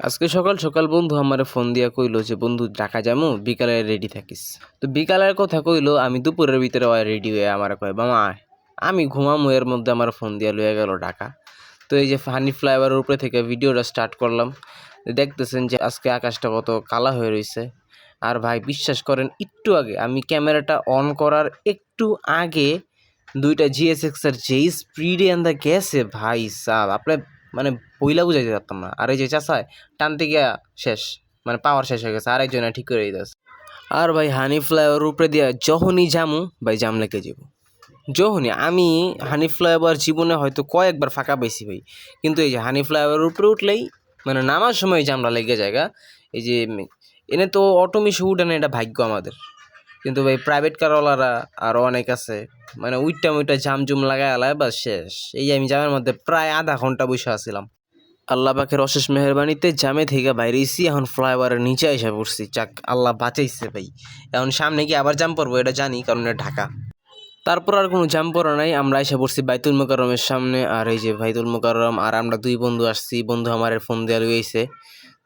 আজকে সকাল সকাল বন্ধু আমারে ফোন দিয়া কইলো যে, বন্ধু, ঢাকা যামু? বিকালে রেডি থাকিস। তো বিকালের কথা কইলো, আমি দুপুরের ভিতরে রেডি হয়ে আমার কয় বামা আমি ঘুমামু। এর মধ্যে আমার ফোন দিয়া লইয়া গেল ঢাকা। তো এই যে হানি ফ্লাইওভারের উপরে থেকে ভিডিওটা স্টার্ট করলাম। দেখতেছেন যে, আজকে আকাশটা কত কালা হয়ে রয়েছে আর ভাই, বিশ্বাস করেন, একটু আগে আমি ক্যামেরাটা অন করার একটু আগে দুইটা জিএসএক্স এর যেই স্পিডে আন্দা গেছে, ভাই সাহ আপনার মানে বইলা বুঝাইতে পারতাম না। আর এই যে চাষায় টানতে গিয়া শেষ মানে পাওয়ার শেষ হয়ে গেছে, আর একজনে ঠিক করে দিতেছে। আর ভাই, হানি ফ্লাইওভার উপরে দিয়া যখনই জামু ভাই, জাম লেগে যাব যখনই, আমি হানি ফ্লাইওভার জীবনে হয়তো কয়েকবার ফাঁকা পাইছি ভাই, কিন্তু এই যে হানি ফ্লাইওভার উপরে উঠলেই মানে নামার সময় জামলা লেগে জায়গা এই যে, এনে তো অটো মিশে উঠে না এটা ভাগ্য আমাদের। কিন্তু ভাই প্রাইভেট কারওয়ালারা আরও অনেক আছে। মানে উইটটা উইটটা জুম লাগাই আলায়, বাস শেষ। এই আমি জামের মধ্যে প্রায় আধা ঘণ্টা বসে আছিলাম। আল্লাহ পাখের অশেষ মেহরবানিতে জামে থেকে বাইরেছি এখন ফ্লাইওভারের নিচে এসে পড়ছি। যাক, আল্লাহ বাঁচাইছে ভাই। এখন সামনে কি আবার জাম পড়ব এটা জানি, কারণ এটা ঢাকা। তারপর আর কোনো জাম পড়া নাই, আমরা এসে পড়ছি বাইতুল মোকাররমের সামনে। আর এই যে বাইতুল মোকাররম, আর আমরা দুই বন্ধু আসছি, বন্ধু আমার ফোন দেওয়া রয়েছে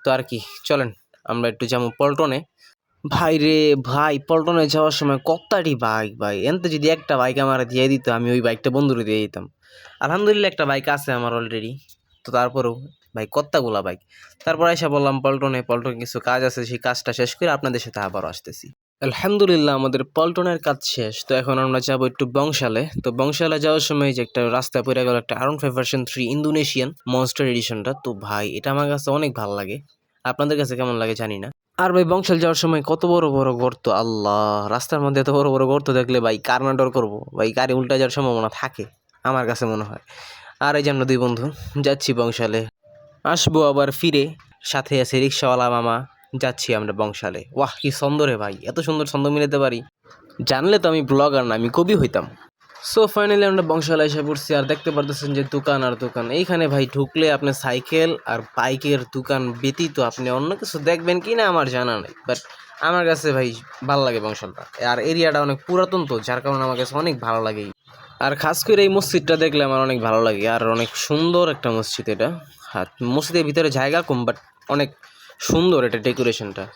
তো আর কি, চলেন, আমরা একটু যাব পল্টনে। ভাই রে, ভাই, পল্টনে যাওয়ার সময় কত্তাটি বাইক ভাই। এনতে যদি একটা বাইক আমার দিয়ে দিত, আমি ওই বাইকটা বন্ধুরে দিয়ে দিতাম। আলহামদুলিল্লাহ একটা বাইক আছে আমার অলরেডি তো তারপরেও, ভাই, কত্তাগুলা বাইক তারপর এসে বললাম, পল্টনে পল্টনে কিছু কাজ আছে, সেই কাজটা শেষ করে আপনাদের সাথে আবারও আসতেছি। আলহামদুলিল্লাহ, আমাদের পল্টনের কাজ শেষ। তো এখন আমরা যাব একটু বংশালে। তো বংশালে যাওয়ার সময় যে একটা রাস্তায় পড়ে গেল একটা আরন five version three Indonesian monster এডিশনটা তো ভাই, এটা আমার কাছে অনেক ভালো লাগে। আপনাদের কাছে কেমন লাগে জানি না। আর ভাই বংশাল যাওয়ার সময় কত বড় বড় গর্ত? আল্লাহ, রাস্তার মধ্যে এত বড় বড় গর্ত দেখলে ভাই কার না ডর করব? ভাই গাড়ি উল্টা যাওয়ার সম্ভাবনা থাকে, আমার কাছে মনে হয়। আর এই যে আমরা দুই বন্ধু, যাচ্ছি বংশালে। আসব আবার ফিরে, সাথে আছে রিক্সাওয়ালা মামা, যাচ্ছি আমরা বংশালে। ওয়াহ, কি সুন্দর রে ভাই, এত সুন্দর ছন্দ মিলাতে পারি। জানলে তো আমি ব্লগার না, আমি কবি হইতাম। সো ফাইনালি আমরা বংশালে এসে পড়ছি আর দেখতে পারতেছেন যে দোকান আর দোকান। এইখানে ভাই ঢুকলে আপনি সাইকেল আর বাইকের দোকান ব্যতীত আপনি অন্য কিছু দেখবেন কি না আমার জানা নেই। বাট আমার কাছে ভাই ভালো লাগে বংশালটা। আর এরিয়াটা অনেক পুরাতন তো, যার কারণে আমার কাছে অনেক ভালো লাগে। আর খাস করে এই মসজিদটা দেখলে আমার অনেক ভালো লাগে। আর অনেক সুন্দর একটা মসজিদ এটা। হ্যাঁ মসজিদের ভিতরে জায়গা কম বাট অনেক সুন্দর এটা ডেকোরেশনটা।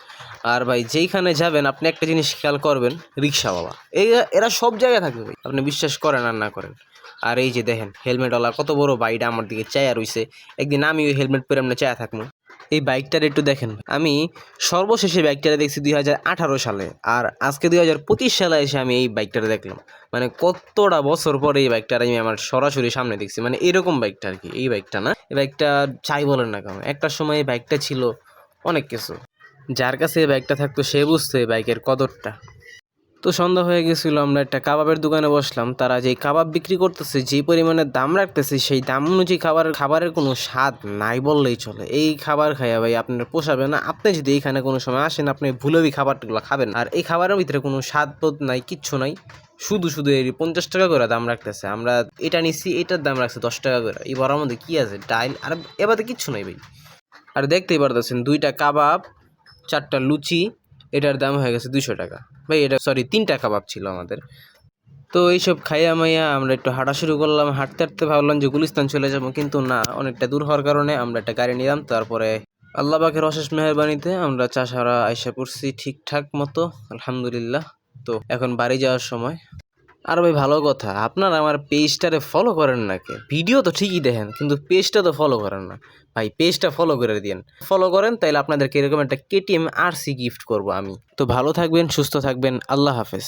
আর ভাই, যেইখানে যাবেন, আপনি একটা জিনিস খেয়াল করবেন, রিক্সা বাবা। এই এরা সব জায়গায় থাকবে ভাই। আপনি বিশ্বাস করেন আর না করেন। আর এই যে দেখেন হেলমেটওয়ালা কত বড় বাইকটা আমার দিকে চায়া রইছে। একদিন আমি ওই হেলমেট পরে আমরা চায়া থাকব। এই বাইকটার একটু দেখেন আমি সর্বশেষে বাইকটারে দেখছি দুই হাজার আঠারো সালে। আর আজকে দুই হাজার পঁচিশ সালে এসে আমি এই বাইকটারে দেখলাম। মানে কতটা বছর পরে এই বাইকটার আমি আমার সরাসরি সামনে দেখছি। মানে এরকম বাইকটা আর কি। এই বাইকটা না, এই বাইকটা চাই বলেন না কেন। একটা সময় এই বাইকটা ছিল অনেক কিছু। যার কাছে এই বাইকটা থাকতো, সে বুঝতো এই বাইকের কদরটা। তো সন্ধ্যা হয়ে গেছিল, আমরা একটা কাবাবের দোকানে বসলাম। তারা যেই কাবাব বিক্রি করতেছে, যেই পরিমাণে দাম রাখতেছে, সেই দাম অনুযায়ী খাবারের খাবারের কোনো স্বাদ নাই বললেই চলে। এই খাবার খাইয়া ভাই আপনার পোষাবে না। আপনি যদি এইখানে কোনো সময় আসেন, আপনি ভুলেবি খাবারগুলো খাবেন। আর এই খাবারের ভিতরে কোনো স্বাদ বোধ নাই, কিচ্ছু নাই। শুধু শুধু এই পঞ্চাশ টাকা করে দাম রাখতেছে। আমরা এটা নিছি, এটার দাম রাখছে দশ টাকা করে। এই মধ্যে কি আছে? ডাইল, আর এবারে কিচ্ছু নাই ভাই। আর দেখতেই পারতেছেন, দুইটা কাবাব, চারটা লুচি, এটার দাম হয়ে গেছে দুশো টাকা। ভাই, এটা সরি তিনটা কাবাব ছিল আমাদের। তো এইসব খাইয়া মাইয়া আমরা একটু হাঁটা শুরু করলাম। হাঁটতে হাঁটতে ভাবলাম যে গুলিস্তান চলে যাব, কিন্তু না, অনেকটা দূর হওয়ার কারণে আমরা একটা গাড়ি নিলাম। তারপরে আল্লাহ পাকের অশেষ মেহরবানিতে আমরা চাষারা আইসা পড়ছি ঠিকঠাক মতো, আলহামদুলিল্লাহ। তো এখন বাড়ি যাওয়ার সময়। আর ভাই, ভালো কথা। আপনারা আমার পেজটারে ফলো করেন না কে? ভিডিও তো ঠিকই দেখেন, কিন্তু পেজটা তো ফলো করেন না। ভাই, পেজটা ফলো করে দিন ফলো করেন, তাইলে আপনাদেরকে এরকম একটা কেটিএম আর সি গিফট করব আমি। তো ভালো থাকবেন, সুস্থ থাকবেন, আল্লাহ হাফেজ।